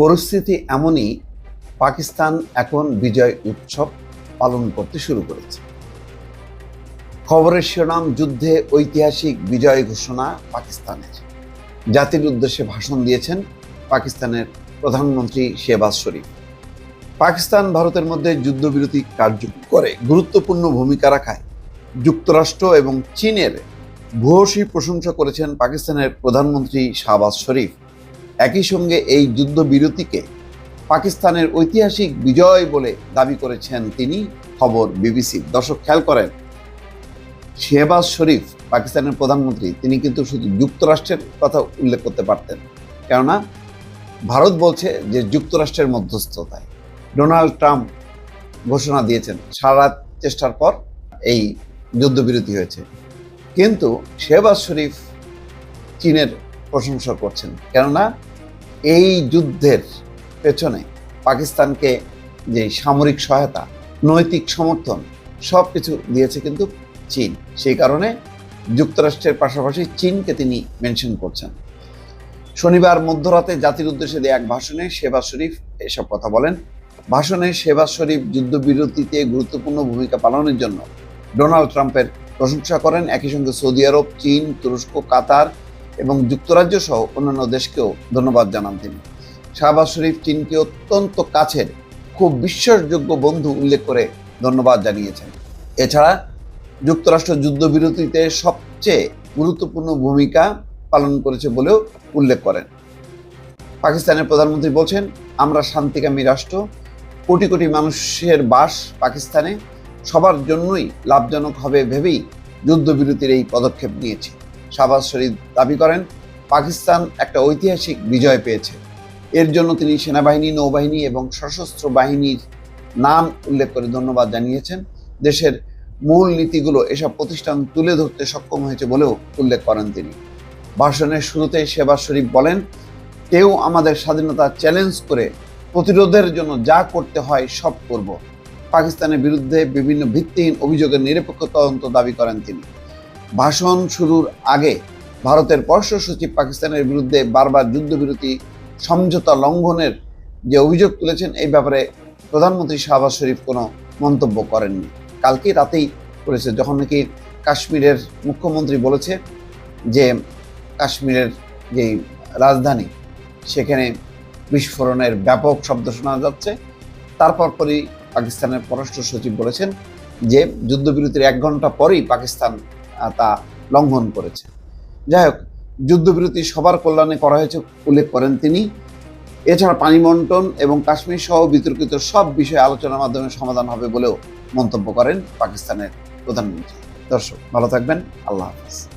পরিস্থিতি এমনই, পাকিস্তান এখন বিজয় উৎসব পালন করতে শুরু করেছে। খবরের শিরোনাম, যুদ্ধে ঐতিহাসিক বিজয় ঘোষণা পাকিস্তানের। জাতির উদ্দেশ্যে ভাষণ দিয়েছেন পাকিস্তানের প্রধানমন্ত্রী শেহবাজ শরীফ। পাকিস্তান ভারতের মধ্যে যুদ্ধবিরতি কার্যকর করে গুরুত্বপূর্ণ ভূমিকা রাখায় যুক্তরাষ্ট্র এবং চীনের ভূয়সী প্রশংসা করেছেন পাকিস্তানের প্রধানমন্ত্রী শাহবাজ শরীফ। একই সঙ্গে এই যুদ্ধবিরতিকে পাকিস্তানের ঐতিহাসিক বিজয় বলে দাবি করেছেন তিনি, খবর বিবিসি। দর্শক, খেয়াল করেন, শেহবাজ শরীফ, পাকিস্তানের প্রধানমন্ত্রী, তিনি কিন্তু শুধু যুক্তরাষ্ট্রের কথা উল্লেখ করতে পারতেন। কেননা, ভারত বলছে যে যুক্তরাষ্ট্রের মধ্যস্থতায়। ডোনাল্ড ট্রাম্প ঘোষণা দিয়েছেন, সারা চেষ্টার পর এই যুদ্ধবিরতি হয়েছে। কিন্তু শেহবাজ শরীফ চীনের প্রশংসা করছেন। কেননা এই যুদ্ধের পেছনে পাকিস্তানকে যে সামরিক সহায়তা, নৈতিক সমর্থন সব কিছু দিয়েছে কিন্তু চীন। সেই কারণে যুক্তরাষ্ট্রের পাশাপাশি চীনকে তিনি মেনশন করছেন। শনিবার মধ্যরাতে জাতির উদ্দেশ্যে দেয়া এক ভাষণে শেবাজ শরীফ এসব কথা বলেন। ভাষণে শেবাজ শরীফ যুদ্ধবিরতিতে গুরুত্বপূর্ণ ভূমিকা পালনের জন্য ডোনাল্ড ট্রাম্পের প্রশংসা করেন। একই সঙ্গে সৌদি আরব, চীন, তুরস্ক, কাতার এবং যুক্তরাজ্য সহ অন্যান্য দেশকেও ধন্যবাদ জানান তিনি। শাহবাজ শরীফ চীনকে অত্যন্ত কাছের, খুব বিশ্বাসযোগ্য বন্ধু উল্লেখ করে ধন্যবাদ জানিয়েছেন। এছাড়া যুক্তরাষ্ট্র যুদ্ধবিরতিতে সবচেয়ে গুরুত্বপূর্ণ ভূমিকা পালন করেছে বলেও উল্লেখ করেন। পাকিস্তানের প্রধানমন্ত্রী বলছেন, আমরা শান্তিকামী রাষ্ট্র। কোটি কোটি মানুষের বাস পাকিস্তানে। সবার জন্যই লাভজনক হবে ভেবেই যুদ্ধবিরতির এই পদক্ষেপ নিয়েছি। শাহবাজ শরীফ দাবি করেন, পাকিস্তান একটা ঐতিহাসিক বিজয় পেয়েছে। এর জন্য তিনি সেনাবাহিনী, নৌবাহিনী এবং সশস্ত্র বাহিনীর নাম উল্লেখ করে ধন্যবাদ জানিয়েছেন। দেশের মূল নীতিগুলো এসব প্রতিষ্ঠান তুলে ধরতে সক্ষম হয়েছে বলেও উল্লেখ করেন তিনি। ভাষণের শুরুতে শেবাজ শরীফ বলেন, কেউ আমাদের স্বাধীনতা চ্যালেঞ্জ করে প্রতিরোধের জন্য যা করতে হয় সব করব। পাকিস্তানের বিরুদ্ধে বিভিন্ন ভিত্তিহীন অভিযোগের নিরপেক্ষ তদন্ত দাবি করেন তিনি। ভাষণ শুরুর আগে ভারতের পররাষ্ট্র সচিব পাকিস্তানের বিরুদ্ধে বারবার যুদ্ধবিরতি, সমঝোতা লঙ্ঘনের যে অভিযোগ তুলেছেন, এই ব্যাপারে প্রধানমন্ত্রী শাহবাজ শরীফ কোনো মন্তব্য করেননি। কালকে রাতেই করেছে, যখন নাকি কাশ্মীরের মুখ্যমন্ত্রী বলেছে যে কাশ্মীরের যেই রাজধানী, সেখানে বিস্ফোরণের ব্যাপক শব্দ শোনা যাচ্ছে। তারপর পরই পাকিস্তানের পররাষ্ট্র সচিব বলেছেন যে যুদ্ধবিরতির এক ঘণ্টা পরেই পাকিস্তান তা লঙ্ঘন করেছে। যাই হোক, যুদ্ধবিরতি সবার কল্যাণে করা হয়েছে উল্লেখ করেন তিনি। এছাড়া পানি বন্টন এবং কাশ্মীর সহ বিতর্কিত সব বিষয়ে আলোচনার মাধ্যমে সমাধান হবে বলেও মন্তব্য করেন পাকিস্তানের প্রধানমন্ত্রী। দর্শক, ভালো থাকবেন। আল্লাহ হাফিজ।